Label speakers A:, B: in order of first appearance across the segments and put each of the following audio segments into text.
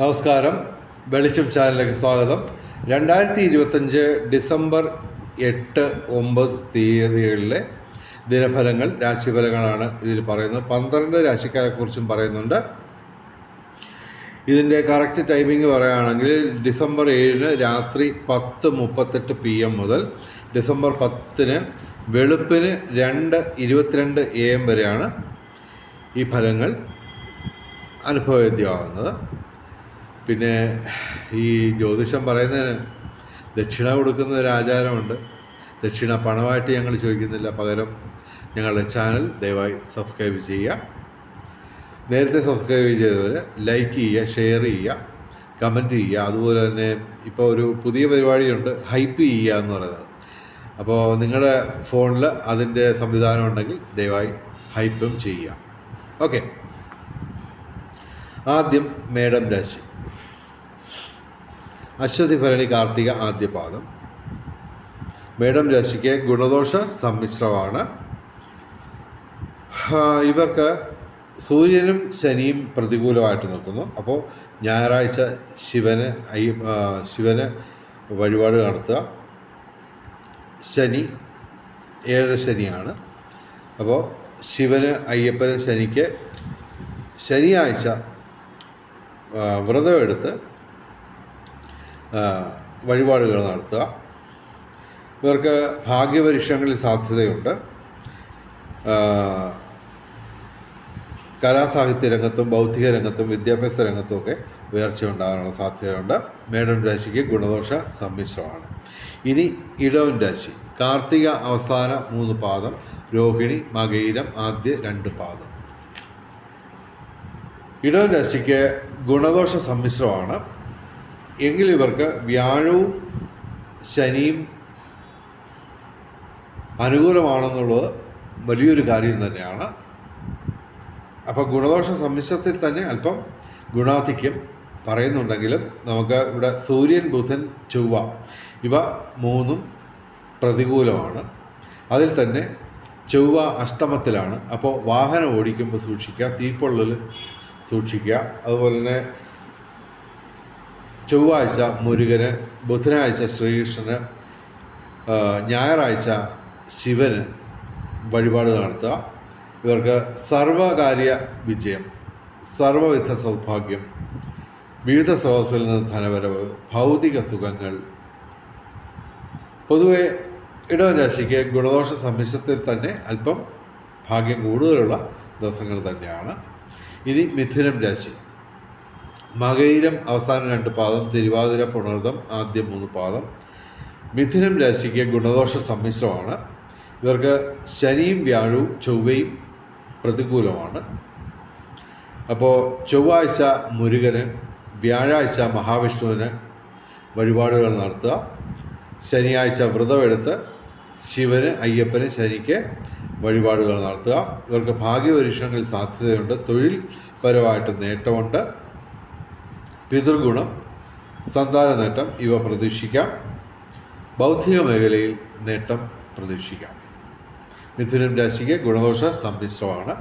A: നമസ്കാരം. വെളിച്ചം ചാനലിലേക്ക് സ്വാഗതം. രണ്ടായിരത്തി ഇരുപത്തഞ്ച് ഡിസംബർ എട്ട് ഒമ്പത് തീയതികളിലെ ദിനഫലങ്ങൾ രാശിഫലങ്ങളാണ് ഇതിൽ പറയുന്നത്. പന്ത്രണ്ട് രാശിക്കാരെക്കുറിച്ചും പറയുന്നുണ്ട്. ഇതിന്റെ കറക്റ്റ് ടൈമിംഗ് പറയുകയാണെങ്കിൽ ഡിസംബർ ഏഴിന് രാത്രി പത്ത് മുപ്പത്തെട്ട് പി എം മുതൽ ഡിസംബർ പത്തിന് വെളുപ്പിന് രണ്ട് ഇരുപത്തിരണ്ട് എ എം വരെയാണ് ഈ ഫലങ്ങൾ അനുഭവവേദ്യമാകുന്നത് പിന്നെ ഈ ജ്യോതിഷം പറയുന്നതിന് ദക്ഷിണ കൊടുക്കുന്ന ഒരു ആചാരമുണ്ട്. ദക്ഷിണ പണമായിട്ട് ഞങ്ങൾ ചോദിക്കുന്നില്ല. പകരം ഞങ്ങളുടെ ചാനൽ ദയവായി സബ്സ്ക്രൈബ് ചെയ്യുക. നേരത്തെ സബ്സ്ക്രൈബ് ചെയ്തവർ ലൈക്ക് ചെയ്യുക ഷെയർ ചെയ്യുക കമന്റ് ചെയ്യുക. അതുപോലെ തന്നെ ഇപ്പോൾ ഒരു പുതിയ പരിപാടിയുണ്ട്. ഹൈപ്പ് ചെയ്യുക എന്ന് പറയുന്നത്. അപ്പോൾ നിങ്ങളുടെ ഫോണിൽ അതിന്റെ സംവിധാനം ഉണ്ടെങ്കിൽ ദയവായി ഹൈപ്പും ചെയ്യുക. ഓക്കെ. ആദ്യം മേഡം രാശി. അശ്വതി ഭരണി കാർത്തിക ആദ്യ പാദം. മേഡം രാശിക്ക് ഗുണദോഷ സമ്മിശ്രമാണ്. ഇവർക്ക് സൂര്യനും ശനിയും പ്രതികൂലമായിട്ട് നിൽക്കുന്നു. അപ്പോൾ ഞായറാഴ്ച ശിവന് ശിവന് വഴിപാട് നടത്തുക. ശനി ഏഴര ശനിയാണ്. അപ്പോൾ ശിവന് അയ്യപ്പന് ശനിക്ക് ശനിയാഴ്ച വ്രതമെടുത്ത് വഴിപാടുകൾ നടത്തുക. ഇവർക്ക് ഭാഗ്യപരീക്ഷങ്ങളിൽ സാധ്യതയുണ്ട്. കലാസാഹിത്യ രംഗത്തും ബൗദ്ധിക രംഗത്തും വിദ്യാഭ്യാസ രംഗത്തും ഒക്കെ ഉയർച്ച ഉണ്ടാകാനുള്ള സാധ്യതയുണ്ട്. മേടം രാശിക്ക് ഗുണദോഷ സമ്മിശ്രമാണ്. ഇനി ഇടവൻ രാശി. കാർത്തിക അവസാന മൂന്ന് പാദം രോഹിണി മകയിരം ആദ്യ രണ്ട് പാദം. ഇടവൻ രാശിക്ക് ഗുണദോഷ സമ്മിശ്രമാണ്. എങ്കിൽ ഇവർക്ക് വ്യാഴവും ശനിയും അനുകൂലമാണെന്നുള്ളത് വലിയൊരു കാര്യം തന്നെയാണ്. അപ്പോൾ ഗുണദോഷ സമ്മിശ്രത്തിൽ തന്നെ അല്പം ഗുണാധിക്യം പറയുന്നുണ്ടെങ്കിലും നമുക്ക് ഇവിടെ സൂര്യൻ ബുധൻ ചൊവ്വ ഇവ മൂന്നും പ്രതികൂലമാണ്. അതിൽ തന്നെ ചൊവ്വ അഷ്ടമത്തിലാണ്. അപ്പോൾ വാഹനം ഓടിക്കുമ്പോൾ സൂക്ഷിക്കുക തീപ്പൊള്ളൽ സൂക്ഷിക്കുക. അതുപോലെ തന്നെ ചൊവ്വാഴ്ച മുരുകന് ബുധനാഴ്ച ശ്രീകൃഷ്ണന് ഞായറാഴ്ച ശിവന് വഴിപാട് നടത്തുക. ഇവർക്ക് സർവകാര്യ വിജയം സർവവിധ സൗഭാഗ്യം വിവിധ സ്രോതസ്സിൽ നിന്ന് ധനവരവ് ഭൗതിക സുഖങ്ങൾ. പൊതുവെ ഇടവൻ രാശിക്ക് ഗുണദോഷ സമ്മിശ്രത്തിൽ തന്നെ അല്പം ഭാഗ്യം കൂടുതലുള്ള ദിവസങ്ങൾ തന്നെയാണ്. ഇനി മിഥുനം രാശി. മകയിരം അവസാന രണ്ട് പാദം തിരുവാതിര പുണർദം ആദ്യം മൂന്ന് പാദം. മിഥുനം രാശിക്ക് ഗുണദോഷ സമ്മിശ്രമാണ്. ഇവർക്ക് ശനിയും വ്യാഴവും ചൊവ്വയും പ്രതികൂലമാണ്. അപ്പോൾ ചൊവ്വാഴ്ച മുരുകന് വ്യാഴാഴ്ച മഹാവിഷ്ണുവിന് വഴിപാടുകൾ നടത്തുക. ശനിയാഴ്ച വ്രതമെടുത്ത് ശിവന് അയ്യപ്പന് ശനിക്ക് വഴിപാടുകൾ നടത്തുക. ഇവർക്ക് ഭാഗ്യപരീക്ഷണങ്ങളിൽ സാധ്യതയുണ്ട്. തൊഴിൽ പരമായിട്ട് നേട്ടമുണ്ട്. പിതൃഗുണം സന്താന നേട്ടം ഇവ പ്രതീക്ഷിക്കാം. ബൗദ്ധിക മേഖലയിൽ നേട്ടം പ്രതീക്ഷിക്കാം. മിഥുനം രാശിക്ക് ഗുണദോഷ സമ്മിശ്രമാണ്.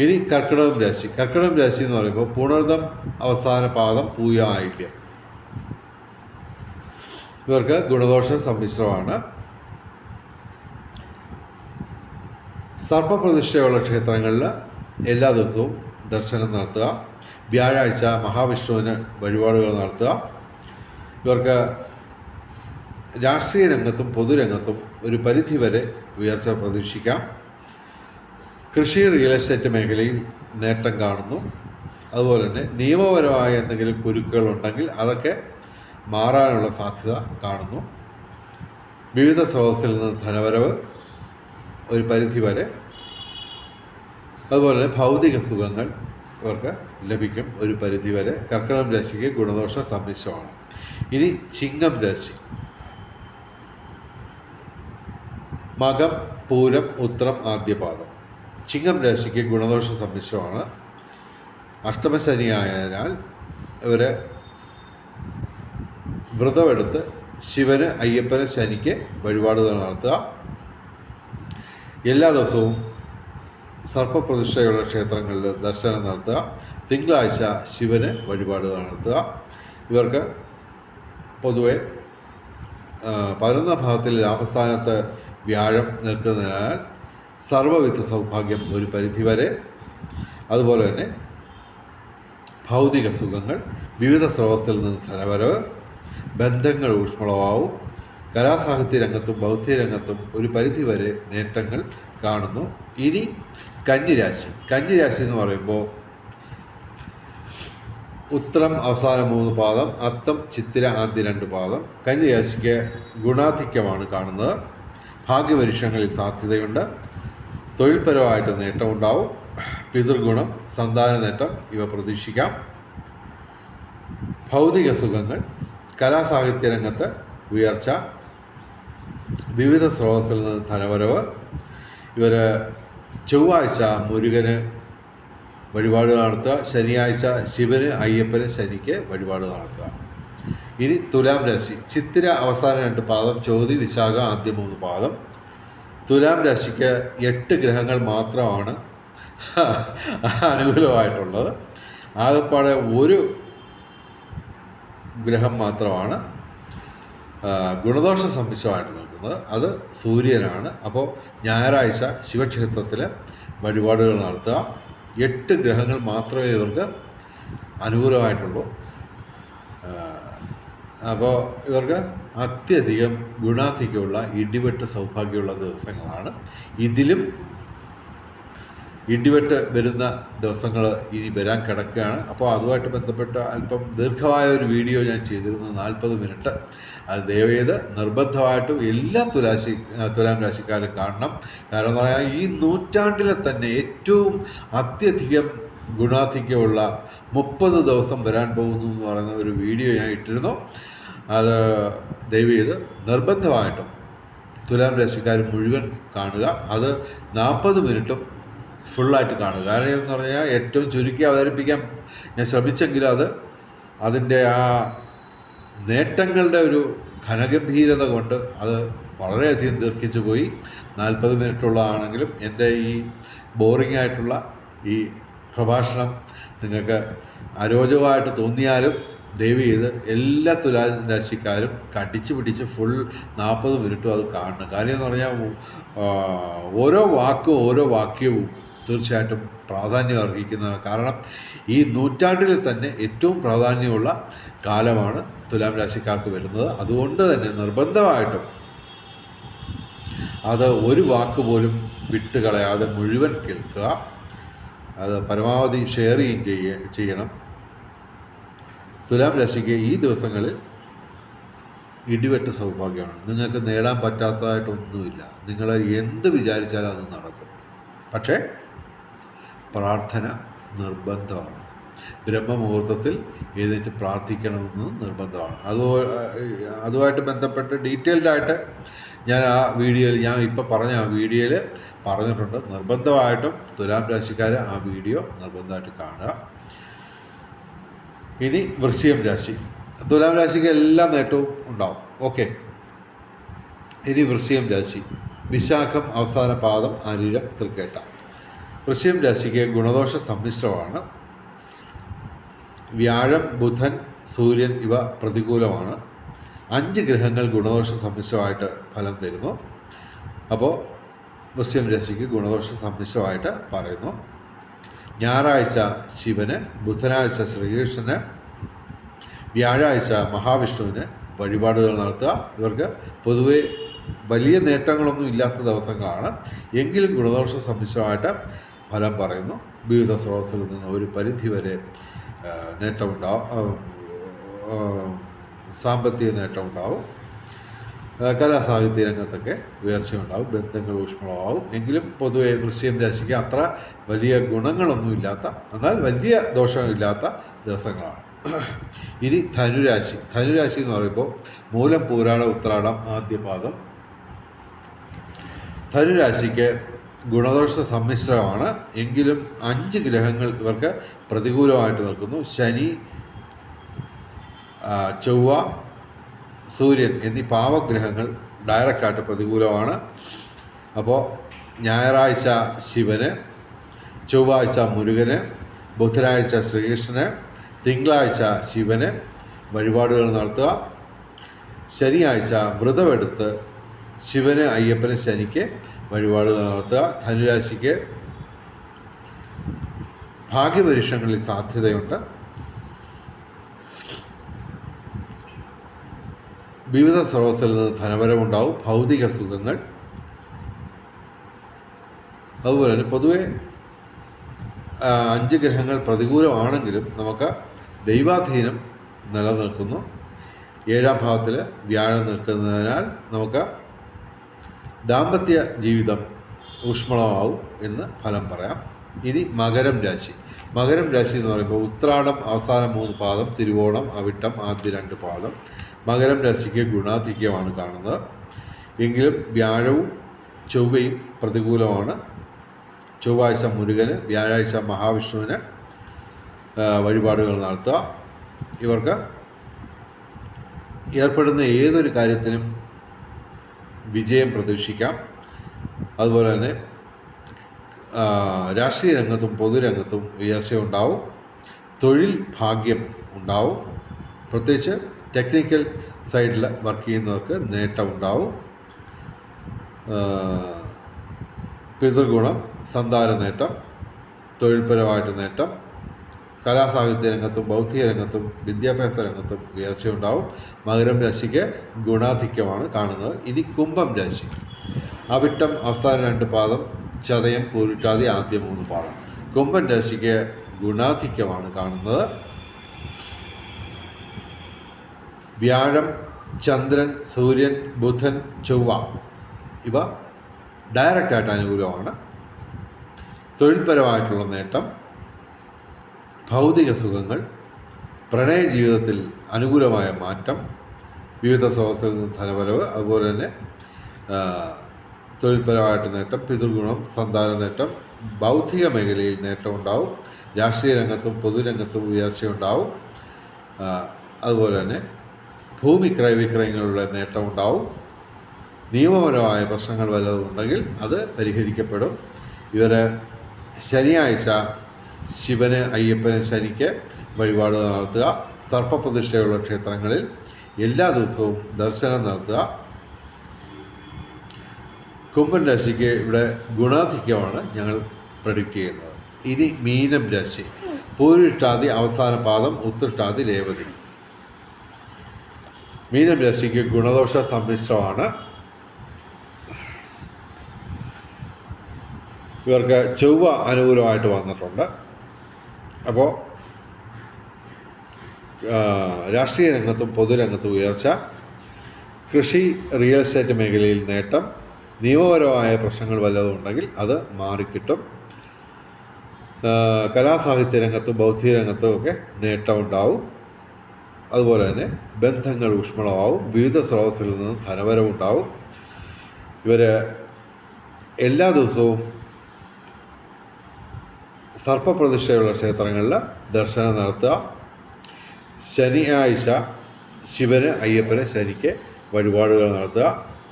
A: ഇനി കർക്കിടകം രാശി. കർക്കിടകം രാശി എന്ന് പറയുമ്പോൾ പുണർദം അവസാന പാദം പൂയ ആയില്യം. ഇവർക്ക് ഗുണദോഷ സമ്മിശ്രമാണ്. സർപ്പപ്രതിഷ്ഠയുള്ള ക്ഷേത്രങ്ങളിൽ എല്ലാ ദിവസവും ദർശനം നടത്തുക. വ്യാഴാഴ്ച മഹാവിഷ്ണുവിന് വഴിപാടുകൾ നടത്തുക. ഇവർക്ക് രാഷ്ട്രീയ രംഗത്തും പൊതുരംഗത്തും ഒരു പരിധിവരെ ഉയർച്ച പ്രതീക്ഷിക്കാം. കൃഷി റിയൽ എസ്റ്റേറ്റ് മേഖലയിൽ നേട്ടം കാണുന്നു. അതുപോലെ തന്നെ നിയമപരമായ എന്തെങ്കിലും കുരുക്കുകൾ ഉണ്ടെങ്കിൽ അതൊക്കെ മാറാനുള്ള സാധ്യത കാണുന്നു. വിവിധ സ്രോതസ്സിൽ നിന്ന് ധനവരവ് ഒരു പരിധി വരെ അതുപോലെ ഭൗതിക സുഖങ്ങൾ അവർക്ക് ലഭിക്കും. ഒരു പരിധിവരെ കർക്കിടകം രാശിക്ക് ഗുണദോഷ സമ്മിശ്രമാണ്. ഇനി ചിങ്ങം രാശി. മകം പൂരം ഉത്രം ആദ്യപാദം. ചിങ്ങം രാശിക്ക് ഗുണദോഷ സമ്മിശ്രമാണ്. അഷ്ടമശനിയായതിനാൽ ഇവർ വ്രതമെടുത്ത് ശിവന് അയ്യപ്പന് ശനിക്ക് വഴിപാടുകൾ നടത്തുക. എല്ലാ ദിവസവും സർപ്പപ്രതിഷ്ഠയുള്ള ക്ഷേത്രങ്ങളിൽ ദർശനം നടത്തുക. തിങ്കളാഴ്ച ശിവന് വഴിപാട് നടത്തുക. ഇവർക്ക് പൊതുവെ പതിനൊന്നാം ഭാവത്തിൽ ലാഭസ്ഥാനത്ത് വ്യാഴം നിൽക്കുന്നതിനാൽ സർവവിധ സൗഭാഗ്യം ഒരു പരിധിവരെ. അതുപോലെ തന്നെ ഭൗതിക സുഖങ്ങൾ വിവിധ സ്രോതസ്സിൽ നിന്ന് ധനവരവ് ബന്ധങ്ങൾ ഊഷ്മളമാവും. കലാസാഹിത്യ രംഗത്തും ബൗദ്ധിക രംഗത്തും ഒരു പരിധിവരെ നേട്ടങ്ങൾ കാണുന്നു. ഇനി കന്നിരാശി. കന്നിരാശി എന്ന് പറയുമ്പോൾ ഉത്തരം അവസാന മൂന്ന് പാദം അത്തം ചിത്തിര ആദ്യ രണ്ട് പാദം. കന്നിരാശിക്ക് ഗുണാധിക്യമാണ് കാണുന്നത്. ഭാഗ്യപരീക്ഷണങ്ങളിൽ സാധ്യതയുണ്ട്. തൊഴിൽപരമായിട്ട് നേട്ടമുണ്ടാവും പിതൃഗുണം സന്താന നേട്ടം ഇവ പ്രതീക്ഷിക്കാം. ഭൗതിക സുഖങ്ങൾ കലാസാഹിത്യ രംഗത്ത് ഉയർച്ച വിവിധ സ്രോതസ്സിൽ നിന്ന് ധനവരവ് ഇവർ ചൊവ്വാഴ്ച മുരുകന് വഴിപാട് നടത്തുക ശനിയാഴ്ച ശിവന് അയ്യപ്പന് ശനിക്ക് വഴിപാട് നടത്തുക. ഇനി തുലാം രാശി. ചിത്തിര അവസാന രണ്ട് പാദം ചോതി വിശാഖ ആദ്യ മൂന്ന് പാദം. തുലാം രാശിക്ക് എട്ട് ഗ്രഹങ്ങൾ മാത്രമാണ് അനുകൂലമായിട്ടുള്ളത്. ആകെപ്പാടെ ഒരു ഗ്രഹം മാത്രമാണ് ഗുണദോഷ സമ്മിശ്രമായിട്ട് നിൽക്കുന്നത് അത് സൂര്യനാണ്. അപ്പോൾ ഞായറാഴ്ച ശിവക്ഷേത്രത്തിൽ വഴിപാടുകൾ നടത്തുക. എട്ട് ഗ്രഹങ്ങൾ മാത്രമേ ഇവർക്ക് അനുകൂലമായിട്ടുള്ളൂ. അപ്പോൾ ഇവർക്ക് അത്യധികം ഗുണാധിക്യമുള്ള ഇടിവെട്ട് സൗഭാഗ്യമുള്ള ദിവസങ്ങളാണ്. ഇതിലും ഇടിവെട്ട് വരുന്ന ദിവസങ്ങൾ ഇനി വരാൻ കിടക്കുകയാണ്. അപ്പോൾ അതുമായിട്ട് ബന്ധപ്പെട്ട് അല്പം ദീർഘമായ ഒരു വീഡിയോ ഞാൻ ചെയ്തിരുന്നു. നാൽപ്പത് മിനിറ്റ്. അത് ദയവേത് നിർബന്ധമായിട്ടും എല്ലാ തുലാശി തുലാം രാശിക്കാരും കാണണം. കാരണം എന്ന് പറയാൻ ഈ നൂറ്റാണ്ടിലെ തന്നെ ഏറ്റവും അത്യധികം ഗുണാധിക്യമുള്ള മുപ്പത് ദിവസം വരാൻ പോകുന്നു എന്ന് പറയുന്ന ഒരു വീഡിയോ ഞാൻ ഇട്ടിരുന്നു. അത് ദയവേത് നിർബന്ധമായിട്ടും തുലാം രാശിക്കാർ മുഴുവൻ കാണുക. അത് നാൽപ്പത് മിനിറ്റും ഫുള്ളായിട്ട് കാണുക കാരണം എന്ന് പറഞ്ഞാൽ ഏറ്റവും ചുരുക്കി അവതരിപ്പിക്കാൻ ഞാൻ ശ്രമിച്ചെങ്കിലും അത് അതിന്റെ ആ നേട്ടങ്ങളുടെ ഒരു ഘനഗംഭീരത കൊണ്ട് അത് വളരെയധികം ദീർഘിച്ചു പോയി. നാൽപ്പത് മിനിറ്റുള്ളതാണെങ്കിലും എന്റെ ഈ ബോറിംഗ് ആയിട്ടുള്ള ഈ പ്രഭാഷണം നിങ്ങൾക്ക് അരോചകമായിട്ട് തോന്നിയാലും ദയവ് ചെയ്ത് എല്ലാ തുലാരാശിക്കാരും കടിച്ചു പിടിച്ച് ഫുൾ നാൽപ്പത് മിനിറ്റും അത് കാണണം. കാര്യം എന്ന് പറഞ്ഞാൽ ഓരോ വാക്കും ഓരോ വാക്യവും തീർച്ചയായിട്ടും പ്രാധാന്യം അർഹിക്കുന്നതാണ് കാരണം ഈ നൂറ്റാണ്ടിൽ തന്നെ ഏറ്റവും പ്രാധാന്യമുള്ള കാലമാണ് തുലാം രാശിക്കാർക്ക് വരുന്നത്. അതുകൊണ്ട് തന്നെ നിർബന്ധമായിട്ടും അത് ഒരു വാക്ക് പോലും വിട്ടുകളയാതെ മുഴുവൻ കേൾക്കുക. അത് പരമാവധി ഷെയർ ചെയ്യ ചെയ്യണം. തുലാം രാശിക്ക് ഈ ദിവസങ്ങളിൽ ഇടിവെട്ട് സൗഭാഗ്യമാണ്. നിങ്ങൾക്ക് നേടാൻ പറ്റാത്തതായിട്ടൊന്നുമില്ല. നിങ്ങൾ എന്ത് വിചാരിച്ചാലും അത് നടക്കും. പക്ഷേ പ്രാർത്ഥന നിർബന്ധമാണ്. ബ്രഹ്മമുഹൂർത്തത്തിൽ എഴുന്നേറ്റ് പ്രാർത്ഥിക്കണമെന്ന് നിർബന്ധമാണ്. അത് അതുമായിട്ട് ബന്ധപ്പെട്ട് ഡീറ്റെയിൽഡായിട്ട് ഞാൻ ആ വീഡിയോയിൽ ഞാൻ ഇപ്പോൾ പറഞ്ഞ ആ വീഡിയോയിൽ പറഞ്ഞിട്ടുണ്ട്. നിർബന്ധമായിട്ടും തുലാം രാശിക്കാർ ആ വീഡിയോ നിർബന്ധമായിട്ട് കാണുക. ഇനി വൃശ്ചികം രാശി. തുലാം രാശിക്ക് എല്ലാ നേട്ടവും ഉണ്ടാവും. ഓക്കെ. ഇനി വൃശ്ചികം രാശി. വിശാഖം അവസാന പാദം ആരീരം തൃക്കേട്ട വൃശ്ചികം രാശിക്ക് ഗുണദോഷ സമ്മിശ്രമാണ്. വ്യാഴം ബുധൻ സൂര്യൻ ഇവ പ്രതികൂലമാണ്. അഞ്ച് ഗ്രഹങ്ങൾ ഗുണദോഷ സമ്മിശ്രമായിട്ട് ഫലം തരുന്നു. അപ്പോൾ വൃശ്ചികം രാശിക്ക് ഗുണദോഷ സമ്മിശ്രമായിട്ട് പറയുന്നു. ഞായറാഴ്ച ശിവന് ബുധനാഴ്ച ശ്രീകൃഷ്ണന് വ്യാഴാഴ്ച മഹാവിഷ്ണുവിന് വഴിപാടുകൾ നടത്തുക. ഇവർക്ക് പൊതുവെ വലിയ നേട്ടങ്ങളൊന്നും ഇല്ലാത്ത ദിവസങ്ങളാണ്. എങ്കിലും ഗുണദോഷ സമ്മിശ്രമായിട്ട് ഫലം പറയുന്നു. വിവിധ സ്രോതസ്സിൽ നിന്ന് ഒരു പരിധി വരെ ആ, നേട്ടമുണ്ടാവും സാമ്പത്തിക നേട്ടമുണ്ടാവും. കലാസാഹിത്യ രംഗത്തൊക്കെ ഉയർച്ചയുണ്ടാവും ബന്ധങ്ങൾ ഊഷ്മളമാവും. എങ്കിലും പൊതുവെ വൃശ്ചികം രാശിക്ക് അത്ര വലിയ ഗുണങ്ങളൊന്നുമില്ലാത്ത എന്നാൽ വലിയ ദോഷമില്ലാത്ത ദിവസങ്ങളാണ്. ഇനി ധനുരാശി. ധനുരാശി എന്ന് പറയുമ്പോൾ മൂലം പൂരാട ഉത്രാടം ആദ്യപാദം. ധനുരാശിക്ക് ഗുണദോഷ സമ്മിശ്രമാണ്. എങ്കിലും അഞ്ച് ഗ്രഹങ്ങൾ ഇവർക്ക് പ്രതികൂലമായിട്ട് നിൽക്കുന്നു. ശനി ചൊവ്വ സൂര്യൻ എന്നീ പാവഗ്രഹങ്ങൾ ഡയറക്റ്റായിട്ട് പ്രതികൂലമാണ്. അപ്പോൾ ഞായറാഴ്ച ശിവന് ചൊവ്വാഴ്ച മുരുകന് ബുധനാഴ്ച ശ്രീകൃഷ്ണന് തിങ്കളാഴ്ച ശിവന് വഴിപാടുകൾ നടത്തുക. ശനിയാഴ്ച വ്രതമെടുത്ത് ശിവന് അയ്യപ്പന് ശനിക്ക് വഴിപാടുകൾ നടത്തുക. ധനുരാശിക്ക് ഭാഗ്യപരീക്ഷങ്ങളിൽ സാധ്യതയുണ്ട്. വിവിധ സ്രോതസ്സിൽ നിന്ന് ധനപരമുണ്ടാവും ഭൗതിക സുഖങ്ങൾ. അതുപോലെ തന്നെ പൊതുവെ അഞ്ച് ഗ്രഹങ്ങൾ പ്രതികൂലമാണെങ്കിലും നമുക്ക് ദൈവാധീനം നിലനിൽക്കുന്നു. ഏഴാം ഭാവത്തിൽ വ്യാഴം നിൽക്കുന്നതിനാൽ നമുക്ക് ദാമ്പത്യ ജീവിതം ഊഷ്മളമാവും എന്ന് ഫലം പറയാം. ഇനി മകരം രാശി. മകരം രാശി എന്ന് പറയുമ്പോൾ ഉത്രാടം അവസാന മൂന്ന് പാദം തിരുവോണം അവിട്ടം ആദ്യ രണ്ട് പാദം. മകരം രാശിക്ക് ഗുണാധിക്യമാണ് കാണുന്നത്. എങ്കിലും വ്യാഴവും ചൊവ്വയും പ്രതികൂലമാണ്. ചൊവ്വാഴ്ച മുരുകന് വ്യാഴാഴ്ച മഹാവിഷ്ണുവിന് വഴിപാടുകൾ നടത്തുക. ഇവർക്ക് ഏർപ്പെടുന്ന ഏതൊരു കാര്യത്തിനും വിജയം പ്രതീക്ഷിക്കാം. അതുപോലെ തന്നെ രാഷ്ട്രീയ രംഗത്തും പൊതുരംഗത്തും ഉയർച്ചയുണ്ടാവും തൊഴിൽ ഭാഗ്യം ഉണ്ടാവും. പ്രത്യേകിച്ച് ടെക്നിക്കൽ സൈഡിൽ വർക്ക് ചെയ്യുന്നവർക്ക് നേട്ടമുണ്ടാവും പിതൃഗുണം സന്താന നേട്ടം തൊഴിൽപരമായിട്ട് നേട്ടം കലാസാഹിത്യ രംഗത്തും ബൗദ്ധിക രംഗത്തും വിദ്യാഭ്യാസ രംഗത്തും ഉയർച്ചയുണ്ടാവും. മകരം രാശിക്ക് ഗുണാധിക്യമാണ് കാണുന്നത്. ഇനി കുംഭം രാശി. അവിട്ടം അവസാന രണ്ട് പാദം ചതയം പൂരിട്ടാതി ആദ്യ മൂന്ന് പാദം. കുംഭം രാശിക്ക് ഗുണാധിക്യമാണ് കാണുന്നത്. വ്യാഴം ചന്ദ്രൻ സൂര്യൻ ബുധൻ ചൊവ്വ ഇവ ഡയറക്റ്റായിട്ട് അനുകൂലമാണ്. തൊഴിൽപരമായിട്ടുള്ള നേട്ടം ഭൗതിക സുഖങ്ങൾ പ്രണയ ജീവിതത്തിൽ അനുകൂലമായ മാറ്റം വിവിധ സ്രോതസ്സിൽ നിന്ന് ധനവരവ് അതുപോലെ തന്നെ തൊഴിൽപരമായിട്ട് നേട്ടം പിതൃഗുണം സന്താന നേട്ടം ബൗദ്ധിക മേഖലയിൽ നേട്ടം ഉണ്ടാവും രാഷ്ട്രീയ രംഗത്തും പൊതുരംഗത്തും ഉയർച്ചയുണ്ടാവും അതുപോലെ തന്നെ ഭൂമി ക്രയവിക്രയങ്ങളുടെ നേട്ടമുണ്ടാവും നിയമപരമായ പ്രശ്നങ്ങൾ വല്ലതും ഉണ്ടെങ്കിൽ അത് പരിഹരിക്കപ്പെടും. ഇവർ ശനിയാഴ്ച ശിവന് അയ്യപ്പനെ ശനിക്ക് വഴിപാട് നടത്തുക. സർപ്പപ്രതിഷ്ഠയുള്ള ക്ഷേത്രങ്ങളിൽ എല്ലാ ദിവസവും ദർശനം നടത്തുക. കുംഭൻ രാശിക്ക് ഇവിടെ ഗുണാധിക്യമാണ് ഞങ്ങൾ പ്രഡിക്റ്റ് ചെയ്യുന്നത്. ഇനി മീനം രാശി. പൂരിഷ്ടാതി അവസാന പാദം ഉത്തിട്ടാതി രേവതി. മീനം രാശിക്ക് ഗുണദോഷ സമ്മിശ്രമാണ്. ഇവർക്ക് ചൊവ്വ അനുകൂലമായിട്ട് വന്നിട്ടുണ്ട്. അപ്പോൾ രാഷ്ട്രീയ രംഗത്തും പൊതുരംഗത്തും ഉയർച്ച കൃഷി റിയൽ എസ്റ്റേറ്റ് മേഖലയിൽ നേട്ടം നിയമപരമായ പ്രശ്നങ്ങൾ വല്ലതും ഉണ്ടെങ്കിൽ അത് മാറിക്കിട്ടും. കലാസാഹിത്യ രംഗത്തും ബൗദ്ധിക രംഗത്തും ഒക്കെ നേട്ടമുണ്ടാവും അതുപോലെ തന്നെ ബന്ധങ്ങൾ ഊഷ്മളമാവും. വിവിധ സ്രോതസ്സിൽ നിന്ന് ധനവരവുണ്ടാവും. ഇവർ എല്ലാ ദിവസവും സർപ്പപ്രതിഷ്ഠയുള്ള ക്ഷേത്രങ്ങളിൽ ദർശനം നടത്തുക. ശനിയാഴ്ച ശിവന് അയ്യപ്പന് ശനിക്ക് വഴിപാടുകൾ നടത്തുക.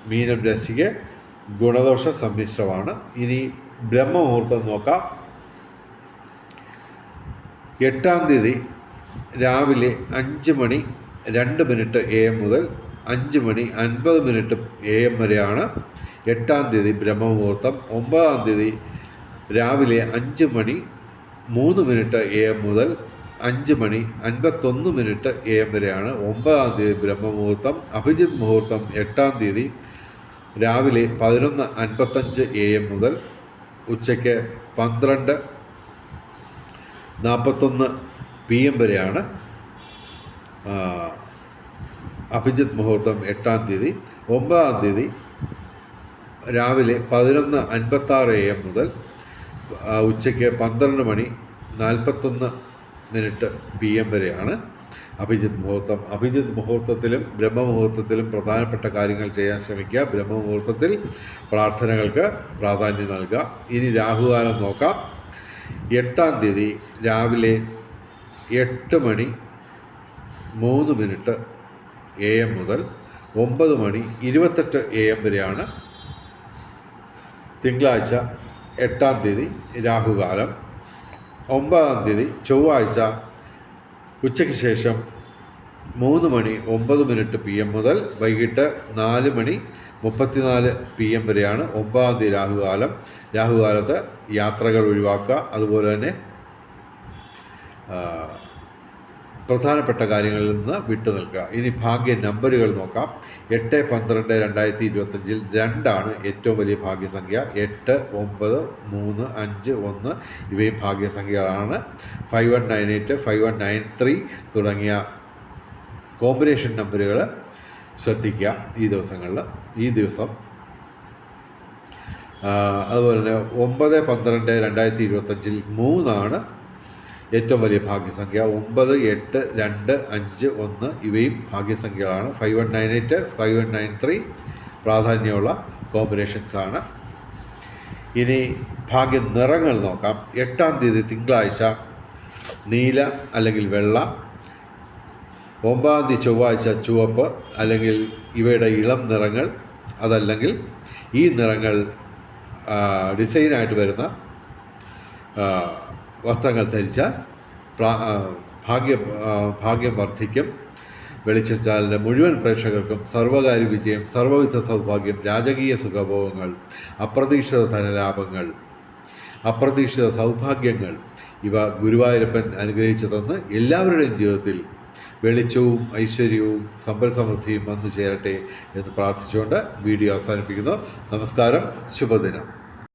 A: മീനം രാശിക്ക് ഗുണദോഷ സമ്മിശ്രമാണ്. ഇനി ബ്രഹ്മമുഹൂർത്തം നോക്കാം. എട്ടാം തീയതി രാവിലെ അഞ്ച് മണി രണ്ട് മിനിറ്റ് എ എം മുതൽ അഞ്ച് മണി അൻപത് മിനിറ്റ് എ എം വരെയാണ് എട്ടാം തീയതി ബ്രഹ്മമുഹൂർത്തം. ഒമ്പതാം തീയതി രാവിലെ അഞ്ച് മണി മൂന്ന് മിനിറ്റ് എ എം മുതൽ അഞ്ച് മണി അൻപത്തൊന്ന് മിനിറ്റ് എ എം വരെയാണ് ഒമ്പതാം തീയതി ബ്രഹ്മമുഹൂർത്തം അഭിജിത് മുഹൂർത്തം എട്ടാം തീയതി രാവിലെ പതിനൊന്ന് അൻപത്തഞ്ച് എ എം മുതൽ ഉച്ചയ്ക്ക് പന്ത്രണ്ട് നാൽപ്പത്തൊന്ന് പി എം വരെയാണ് അഭിജിത് മുഹൂർത്തം എട്ടാം തീയതി. ഒമ്പതാം തീയതി രാവിലെ പതിനൊന്ന് അൻപത്താറ് എ എം മുതൽ ഉച്ചയ്ക്ക് പന്ത്രണ്ട് മണി നാൽപ്പത്തൊന്ന് മിനിറ്റ് പി എം വരെയാണ് അഭിജിത്ത് മുഹൂർത്തം. അഭിജിത്ത് മുഹൂർത്തത്തിലും ബ്രഹ്മമുഹൂർത്തത്തിലും പ്രധാനപ്പെട്ട കാര്യങ്ങൾ ചെയ്യാൻ ശ്രമിക്കുക. ബ്രഹ്മമുഹൂർത്തത്തിൽ പ്രാർത്ഥനകൾക്ക് പ്രാധാന്യം നൽകുക. ഇനി രാഹുകാലം നോക്കാം. എട്ടാം തീയതി രാവിലെ എട്ട് മണി മൂന്ന് മിനിറ്റ് എ എം മുതൽ ഒമ്പത് മണി ഇരുപത്തെട്ട് എ എം വരെയാണ് തിങ്കളാഴ്ച എട്ടാം തീയതി രാഹുകാലം. ഒമ്പതാം തീയതി ചൊവ്വാഴ്ച ഉച്ചയ്ക്ക് ശേഷം മൂന്ന് മണി ഒമ്പത് മിനിറ്റ് പി എം മുതൽ വൈകിട്ട് നാല് മണി മുപ്പത്തിനാല് പി എം വരെയാണ് ഒമ്പതാം തീയതി രാഹുകാലം. രാഹുകാലത്ത് യാത്രകൾ ഒഴിവാക്കുക. അതുപോലെ തന്നെ പ്രധാനപ്പെട്ട കാര്യങ്ങളിൽ നിന്ന് വിട്ടു നിൽക്കുക. ഇനി ഭാഗ്യ നമ്പറുകൾ നോക്കാം. എട്ട് പന്ത്രണ്ട് രണ്ടായിരത്തി ഇരുപത്തഞ്ചിൽ രണ്ടാണ് ഏറ്റവും വലിയ ഭാഗ്യസംഖ്യ. എട്ട് ഒമ്പത് മൂന്ന് അഞ്ച് ഒന്ന് ഇവയും ഭാഗ്യസംഖ്യകളാണ്. Five one nine eight five one nine three തുടങ്ങിയ കോമ്പിനേഷൻ നമ്പറുകൾ ശ്രദ്ധിക്കുക ഈ ദിവസങ്ങളിൽ ഈ ദിവസം. അതുപോലെ തന്നെ ഒമ്പത് പന്ത്രണ്ട് രണ്ടായിരത്തി ഇരുപത്തഞ്ചിൽ മൂന്നാണ് ഏറ്റവും വലിയ ഭാഗ്യസംഖ്യ ഒമ്പത് എട്ട് രണ്ട് അഞ്ച് ഒന്ന് ഇവയും ഭാഗ്യസംഖ്യകളാണ്. Five one nine eight five one nine three പ്രാധാന്യമുള്ള കോമ്പിനേഷൻസാണ് ഇനി ഭാഗ്യ നിറങ്ങൾ നോക്കാം. എട്ടാം തീയതി തിങ്കളാഴ്ച നീല അല്ലെങ്കിൽ വെള്ള ഒമ്പതാം തീയതി ചൊവ്വാഴ്ച ചുവപ്പ് അല്ലെങ്കിൽ ഇവയുടെ ഇളം നിറങ്ങൾ അതല്ലെങ്കിൽ ഈ നിറങ്ങൾ ഡിസൈനായിട്ട് വരുന്ന വസ്ത്രങ്ങൾ ധരിച്ചാൽ ഭാഗ്യ ഭാഗ്യം വർദ്ധിക്കും. വെളിച്ചം ചാനലിന്റെ മുഴുവൻ പ്രേക്ഷകർക്കും സർവകാര്യ വിജയം സർവവിധ സൗഭാഗ്യം രാജകീയ സുഖഭോഗങ്ങൾ അപ്രതീക്ഷിത ധനലാഭങ്ങൾ അപ്രതീക്ഷിത സൗഭാഗ്യങ്ങൾ ഇവ ഗുരുവായൂരപ്പൻ അനുഗ്രഹിച്ചു തന്ന് എല്ലാവരുടെയും ജീവിതത്തിൽ വെളിച്ചവും ഐശ്വര്യവും സമ്പൽ സമൃദ്ധിയും വന്നു ചേരട്ടെ എന്ന് പ്രാർത്ഥിച്ചുകൊണ്ട് വീഡിയോ അവസാനിപ്പിക്കുന്നു. നമസ്കാരം. ശുഭദിനം.